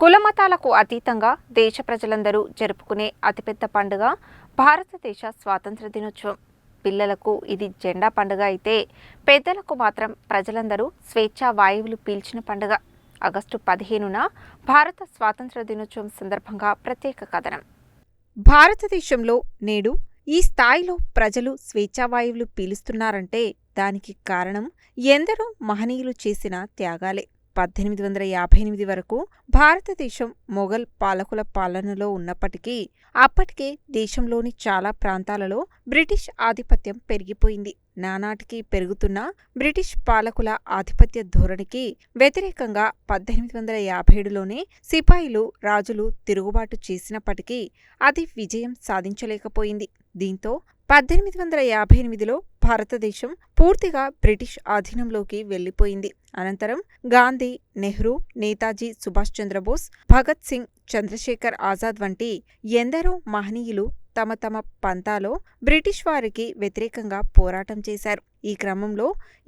కులమతాలకు అతీతంగా దేశ ప్రజలందరూ జరుపుకునే అతిపెద్ద పండుగ భారతదేశ స్వాతంత్ర దినోత్సవం. పిల్లలకు ఇది జెండా పండుగ అయితే పెద్దలకు మాత్రం ప్రజలందరూ స్వేచ్ఛా వాయువులు పీల్చిన పండుగ. ఆగస్టు పదిహేనున భారత స్వాతంత్ర దినోత్సవం సందర్భంగా ప్రత్యేక కథనం. భారతదేశంలో నేడు ఈ స్థాయిలో ప్రజలు స్వేచ్ఛావాయువులు పీలుస్తున్నారంటే దానికి కారణం ఎందరో మహనీయులు చేసిన త్యాగాలే. పద్దెనిమిది వందల యాభై ఎనిమిది వరకు భారతదేశం మొఘల్ పాలకుల పాలనలో ఉన్నప్పటికీ అప్పటికే దేశంలోని చాలా ప్రాంతాలలో బ్రిటిష్ ఆధిపత్యం పెరిగిపోయింది. నానాటికి పెరుగుతున్న బ్రిటిష్ పాలకుల ఆధిపత్య ధోరణికి వ్యతిరేకంగా పద్దెనిమిది వందల యాభై ఏడులోనే సిపాయిలు రాజులు తిరుగుబాటు చేసినప్పటికీ అది విజయం సాధించలేకపోయింది. దీంతో పద్దెనిమిది వందల యాభై ఎనిమిదిలో భారతదేశం పూర్తిగా బ్రిటిష్ ఆధీనంలోకి వెళ్ళిపోయింది అనంతరం గాంధీ నెహ్రూ నేతాజీ సుభాష్ చంద్రబోస్ భగత్ సింగ్ చంద్రశేఖర్ ఆజాద్ వంటి ఎందరో మహనీయులు తమ తమ పంతాలో బ్రిటిష్ వారికి వ్యతిరేకంగా పోరాటం చేశారు. ఈ క్రమంలో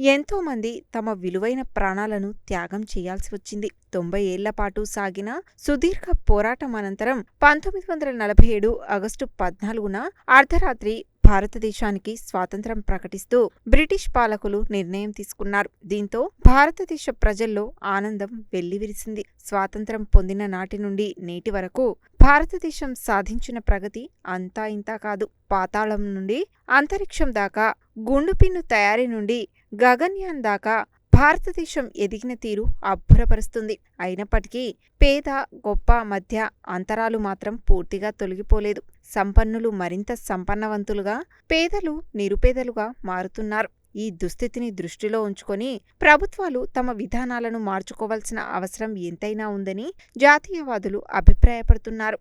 ఎంతో మంది తమ విలువైన ప్రాణాలను త్యాగం చేయాల్సి వచ్చింది. తొంభై ఏళ్ళ పాటు సాగిన సుదీర్ఘ పోరాటం అనంతరం పంతొమ్మిది వందల నలభై ఏడు ఆగస్టు పద్నాలుగున అర్ధరాత్రి భారతదేశానికి స్వాతంత్రం ప్రకటిస్తూ బ్రిటిష్ పాలకులు నిర్ణయం తీసుకున్నారు. దీంతో భారతదేశ ప్రజల్లో ఆనందం వెల్లివిరిసింది. స్వాతంత్రం పొందిన నాటి నుండి నేటి వరకు భారతదేశం సాధించిన ప్రగతి అంతా ఇంతా కాదు. పాతాళం నుండి అంతరిక్షం దాకా గుండుపిన్ను తయారీ నుండి గగన్యాన్ దాకా భారతదేశం ఎదిగిన తీరు అబ్బురపరుస్తుంది. అయినప్పటికీ పేద గొప్ప మధ్య అంతరాలు మాత్రం పూర్తిగా తొలగిపోలేదు. సంపన్నులు మరింత సంపన్నవంతులుగా పేదలు నిరుపేదలుగా మారుతున్నారు. ఈ దుస్థితిని దృష్టిలో ఉంచుకొని ప్రభుత్వాలు తమ విధానాలను మార్చుకోవాల్సిన అవసరం ఎంతైనా ఉందని జాతీయవాదులు అభిప్రాయపడుతున్నారు.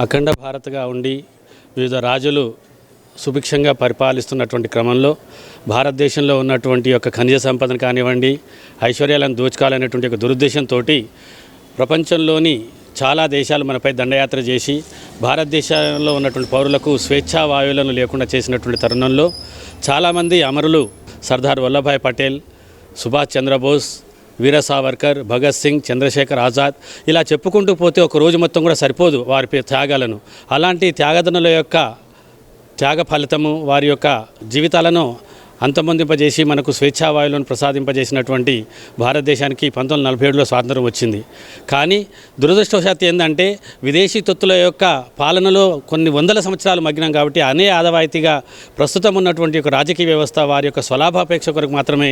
అఖండ భారత్గా ఉండి వివిధ రాజులు సుభిక్షంగా పరిపాలిస్తున్నటువంటి క్రమంలో భారతదేశంలో ఉన్నటువంటి యొక్క ఖనిజ సంపదను కానివ్వండి ఐశ్వర్యాలను దోచుకోవాలనేటువంటి ఒక దురుద్దేశంతో ప్రపంచంలోని చాలా దేశాలు మనపై దండయాత్ర చేసి భారతదేశంలో ఉన్నటువంటి పౌరులకు స్వేచ్ఛా వాయువులను లేకుండా చేసినటువంటి తరుణంలో చాలామంది అమరులు సర్దార్ వల్లభాయ్ పటేల్ సుభాష్ చంద్రబోస్ వీర సావర్కర్ భగత్ సింగ్ చంద్రశేఖర్ ఆజాద్ ఇలా చెప్పుకుంటూ పోతే ఒక రోజు మొత్తం కూడా సరిపోదు వారి త్యాగాలను. అలాంటి త్యాగదనుల యొక్క త్యాగ ఫలితము వారి యొక్క జీవితాలను అంతమొందింపజేసి మనకు స్వేచ్ఛావాయులను ప్రసాదింపజేసినటువంటి భారతదేశానికి పంతొమ్మిది నలభై ఏడులో స్వాతంత్రం వచ్చింది. కానీ దురదృష్టవశాత్తు ఏంటంటే విదేశీ తొత్తుల యొక్క పాలనలో కొన్ని వందల సంవత్సరాలు మగ్గినాం కాబట్టి అనే ఆదవాయితీగా ప్రస్తుతం ఉన్నటువంటి ఒక రాజకీయ వ్యవస్థ వారి యొక్క స్వలాభాపేక్ష కొరకు మాత్రమే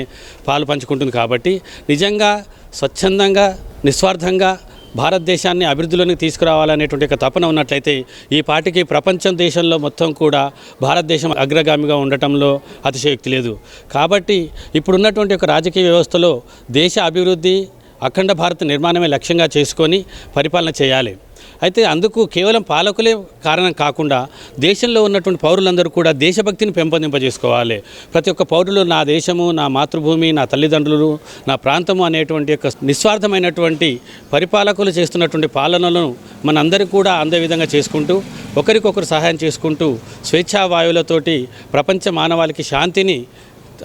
పాలు పంచుకుంటుంది కాబట్టి నిజంగా స్వచ్ఛందంగా నిస్వార్థంగా భారతదేశాన్ని అభివృద్ధిలోనికి తీసుకురావాలనేటువంటి ఒక తపన ఉన్నట్లయితే ఈ పార్టీకి ప్రపంచం దేశంలో మొత్తం కూడా భారతదేశం అగ్రగామిగా ఉండటంలో అతిశయోక్తి లేదు. కాబట్టి ఇప్పుడున్నటువంటి ఒక రాజకీయ వ్యవస్థలో దేశ అభివృద్ధి అఖండ భారత నిర్మాణమే లక్ష్యంగా చేసుకొని పరిపాలన చేయాలి. అయితే అందుకు కేవలం పాలకులే కారణం కాకుండా దేశంలో ఉన్నటువంటి పౌరులందరూ కూడా దేశభక్తిని పెంపొందింపజేసుకోవాలి. ప్రతి ఒక్క పౌరులు నా దేశము నా మాతృభూమి నా తల్లిదండ్రులు నా ప్రాంతము అనేటువంటి యొక్క నిస్వార్థమైనటువంటి పరిపాలకులు చేస్తున్నటువంటి పాలనలను మనందరికీ కూడా అందే విధంగా చేసుకుంటూ ఒకరికొకరు సహాయం చేసుకుంటూ స్వేచ్ఛా వాయువులతోటి ప్రపంచ మానవాళికి శాంతిని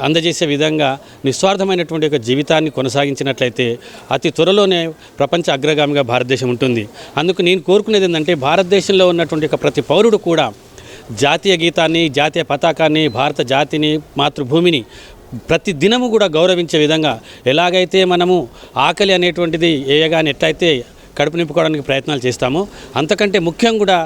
అందజేసే విధంగా నిస్వార్థమైనటువంటి ఒక జీవితాన్ని కొనసాగించినట్లయితే అతి త్వరలోనే ప్రపంచ అగ్రగామిగా భారతదేశం ఉంటుంది. అందుకు నేను కోరుకునేది ఏంటంటే భారతదేశంలో ఉన్నటువంటి ఒక ప్రతి పౌరుడు కూడా జాతీయ గీతాన్ని జాతీయ పతాకాన్ని భారత జాతిని మాతృభూమిని ప్రతి దినము కూడా గౌరవించే విధంగా ఎలాగైతే మనము ఆకలి అనేటువంటిది ఏయగానే ఎట్లయితే కడుపు నింపుకోవడానికి ప్రయత్నాలు చేస్తాము. అంతకంటే ముఖ్యం కూడా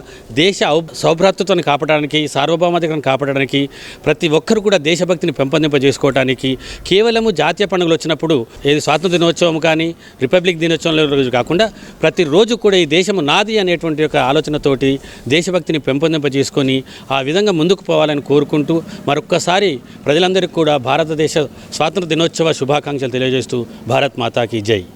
దేశ సౌభ్రాతృత్వాన్ని కాపాడడానికి సార్వభౌమాధికారాన్ని కాపాడడానికి ప్రతి ఒక్కరు కూడా దేశభక్తిని పెంపొందింపజేసుకోవడానికి కేవలము జాతీయ పండుగలు వచ్చినప్పుడు ఏది స్వాతంత్ర దినోత్సవం కానీ రిపబ్లిక్ దినోత్సవం రోజు కాకుండా ప్రతిరోజు కూడా ఈ దేశము నాది అనేటువంటి ఒక ఆలోచనతోటి దేశభక్తిని పెంపొందింపజేసుకొని ఆ విధంగా ముందుకు పోవాలని కోరుకుంటూ మరొక్కసారి ప్రజలందరికీ కూడా భారతదేశ స్వాతంత్ర దినోత్సవ శుభాకాంక్షలు తెలియజేస్తూ భారత్ మాతాకి జై.